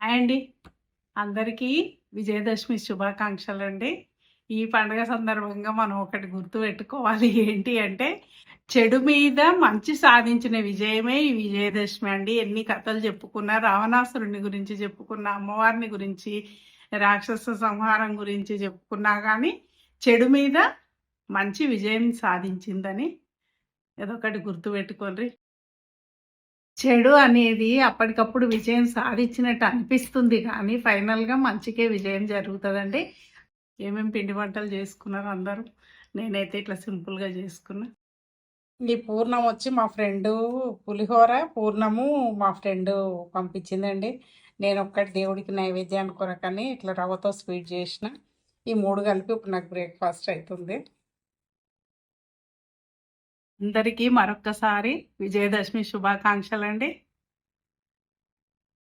అండి. అందరికీ విజయదశమి శుభాకాంక్షలు అండి ఈ పండుగ సందర్భంగా మనం ఒకటి గుర్తు పెట్టుకోవాలి. ఏంటి అంటే చెడు మీద మంచి సాధించిన విజయమే ఈ విజయదశమి అండి. ఎన్ని కథలు చెప్పుకున్నా రావణాసురుని గురించి చెప్పుకున్నా అమ్మవారిని గురించి రాక్షస సంహారం గురించి చెప్పుకున్నా కానీ చెడు మీద మంచి విజయం సాధించిందని ఏదొకటి గుర్తు పెట్టుకోండి. చెడు అనేది అప్పటికప్పుడు విజయం సాధించినట్టు అనిపిస్తుంది కానీ ఫైనల్గా మంచికే విజయం జరుగుతుందండి. ఏమేమి పిండి వంటలు చేసుకున్నారు అందరూ? నేనైతే ఇట్లా సింపుల్గా చేసుకున్నా. ఈ పూర్ణం వచ్చి మా ఫ్రెండు పులిహోర పూర్ణము మా ఫ్రెండు పంపించిందండి. నేను ఒక్కటి దేవుడికి నైవేద్యాన్ని కొరకని ఇట్లా రవ్వతో స్వీట్ చేసిన. ఈ మూడు కలిపి ఇప్పుడు నాకు బ్రేక్ఫాస్ట్ అవుతుంది అందరికీ మరొక్కసారి విజయదశమి శుభాకాంక్షలు అండి